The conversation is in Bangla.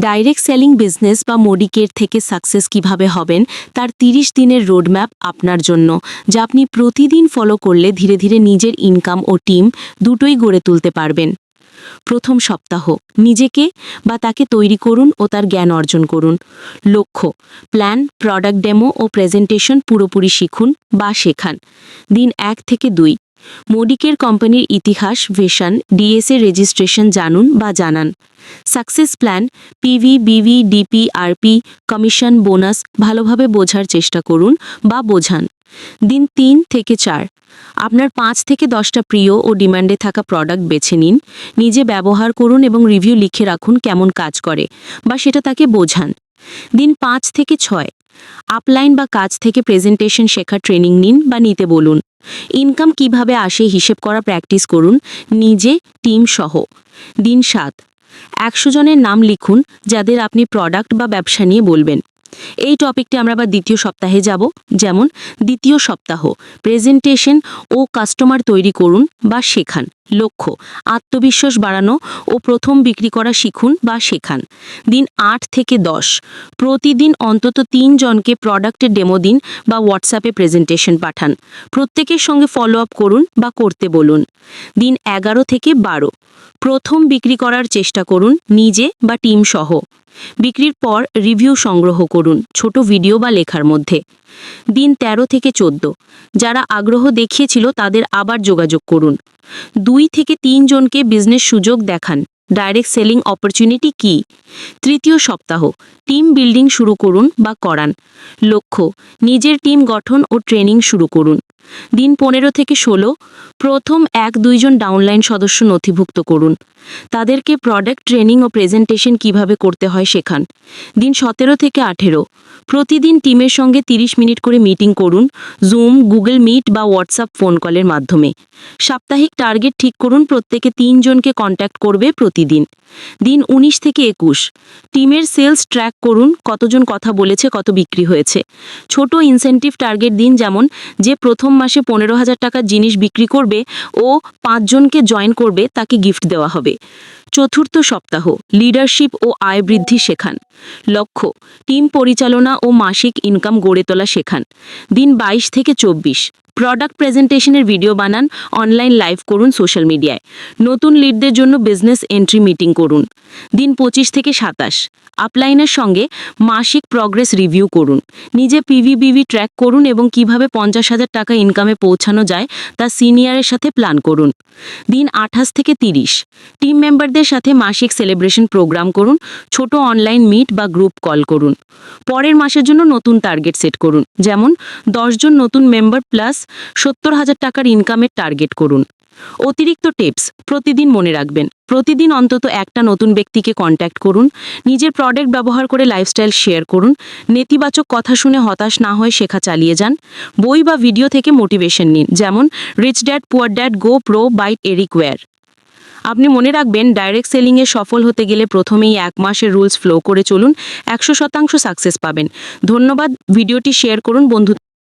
ডাইরেক্ট সেলিং বিজনেস বা মোডিকের থেকে সাকসেস কীভাবে হবেন, তার 30 দিনের রোডম্যাপ আপনার জন্য, যা আপনি প্রতিদিন ফলো করলে ধীরে ধীরে নিজের ইনকাম ও টিম দুটোই গড়ে তুলতে পারবেন। প্রথম সপ্তাহ, নিজেকে বা তাকে তৈরি করুন ও তার জ্ঞান অর্জন করুন। লক্ষ্য প্ল্যান প্রোডাক্ট ডেমো ও প্রেজেন্টেশন পুরোপুরি শিখুন বা শেখান। দিন এক থেকে দুই মোডিকের কোম্পানির ইতিহাস, ভেশন, ডিএসএ রেজিস্ট্রেশন জানুন বা জানান। Success plan, PV, BV, DP, RP, commission, bonus ভালোভাবে বোঝার চেষ্টা করুন বা বোঝান। দিন তিন থেকে চার। আপনার পাঁচ থেকে দশটা প্রিয় ও ডিমান্ডে থাকা প্রোডাক্ট বেছে নিন। নিজে ব্যবহার করুন এবং রিভিউ লিখে রাখুন কেমন কাজ করে বা সেটা তাকে বোঝান। দিন পাঁচ থেকে ছয়। আপলাইন বা কাজ থেকে প্রেজেন্টেশন শেখার ট্রেনিং নিন বা নিতে বলুন। ইনকাম কীভাবে আসে হিসেব করা প্র্যাকটিস করুন, নিজে টিম সহ। দিন সাত, একশো জনের নাম লিখুন যাদের আপনি প্রোডাক্ট বা ব্যবসা নিয়ে বলবেন। এই টপিকটি আমরা আবার দ্বিতীয় সপ্তাহে যাব, যেমন দ্বিতীয় সপ্তাহ প্রেজেন্টেশন ও কাস্টমার তৈরি করুন বা শেখান। লক্ষ্য, আত্মবিশ্বাস বাড়ানো ও প্রথম বিক্রি করা শিখুন বা শেখান। দিন আট থেকে দশ। প্রতিদিন অন্তত তিনজনকে প্রোডাক্টের ডেমো দিন বা হোয়াটসঅ্যাপে প্রেজেন্টেশন পাঠান। প্রত্যেকের সঙ্গে ফলো আপ করুন বা করতে বলুন। দিন এগারো থেকে বারো। প্রথম বিক্রি করার চেষ্টা করুন নিজে বা টিম সহ। বিক্রির পর রিভিউ সংগ্রহ করুন ছোট ভিডিও বা লেখার মধ্যে। দিন ১৩ থেকে চোদ্দ। যারা আগ্রহ দেখিয়েছিল তাদের আবার যোগাযোগ করুন। দুই থেকে তিন জনকে বিজনেস সুযোগ দেখান। ডাইরেক্ট সেলিং অপরচুনিটি কি? তৃতীয় সপ্তাহ। টিম বিল্ডিং শুরু করুন বা করান। লক্ষ্য, নিজের টিম গঠন ও ট্রেনিং শুরু করুন। দিন পনেরো থেকে ষোলো, প্রথম এক দুইজন ডাউনলাইন সদস্য নথিভুক্ত করুন। তাদেরকে প্রোডাক্ট ট্রেনিং ও প্রেজেন্টেশন কীভাবে করতে হয় শেখান। দিন সতেরো থেকে আঠেরো, প্রতিদিন টিমের সঙ্গে 30 মিনিট করে মিটিং করুন জুম গুগল মিট বা হোয়াটসঅ্যাপ ফোন কলের মাধ্যমে। সাপ্তাহিক টার্গেট ঠিক করুন প্রত্যেকে তিনজনকে কন্ট্যাক্ট করবে প্রতিদিন। দিন ১৯ থেকে একুশ টিমের সেলস ট্র্যাক করুন কতজন কথা বলেছে, কত বিক্রি হয়েছে। ছোট ইনসেনটিভ টার্গেট দিন যেমন, যে প্রথম মাসে পনেরো হাজার টাকার জিনিস বিক্রি করবে ও পাঁচজনকে জয়েন করবে, তাকে গিফট দেওয়া হবে। চতুর্থ সপ্তাহ লিডারশিপ ও আয় বৃদ্ধি শেখান। লক্ষ্য টিম পরিচালনা ও মাসিক ইনকাম গড়ে তোলা শেখান। দিন বাইশ থেকে চব্বিশ। প্রোডাক্ট প্রেজেন্টেশনের ভিডিও বানান অনলাইন লাইভ করুন সোশ্যাল মিডিয়ায় নতুন লিডদের জন্য বিজনেস এন্ট্রি মিটিং করুন। দিন পঁচিশ থেকে সাতাশ। আপলাইনের সঙ্গে মাসিক প্রগ্রেস রিভিউ করুন। নিজে পিভিবিভি ট্র্যাক করুন এবং কীভাবে পঞ্চাশ হাজার টাকা ইনকামে পৌঁছানো যায়, তা সিনিয়রের সাথে প্ল্যান করুন। দিন আঠাশ থেকে তিরিশ। টিম মেম্বারদের সাথে মাসিক সেলিব্রেশন প্রোগ্রাম করুন, ছোট অনলাইন মিট বা গ্রুপ কল করুন। পরের মাসের জন্য নতুন টার্গেট সেট করুন, যেমন দশজন নতুন মেম্বার প্লাস সত্তর হাজার টাকার ইনকামের টার্গেট করুন। অতিরিক্ত টিপস প্রতিদিন মনে রাখবেন। প্রতিদিন অন্তত একটা নতুন ব্যক্তিকে কন্ট্যাক্ট করুন, নিজের প্রোডাক্ট ব্যবহার করে লাইফস্টাইল শেয়ার করুন, নেতিবাচক কথা শুনে হতাশ না হয়ে শেখা চালিয়ে যান, বই বা ভিডিও থেকে মোটিভেশন নিন, যেমন Rich Dad Poor Dad Go Pro by Eric Worre আপনি মনে রাখবেন ডাইরেক্ট সেলিংয়ে সফল হতে গেলে প্রথমেই এক মাসের রুলস ফ্লো করে চলুন, একশো শতাংশ সাকসেস পাবেন। ধন্যবাদ ভিডিওটি শেয়ার করুন বন্ধু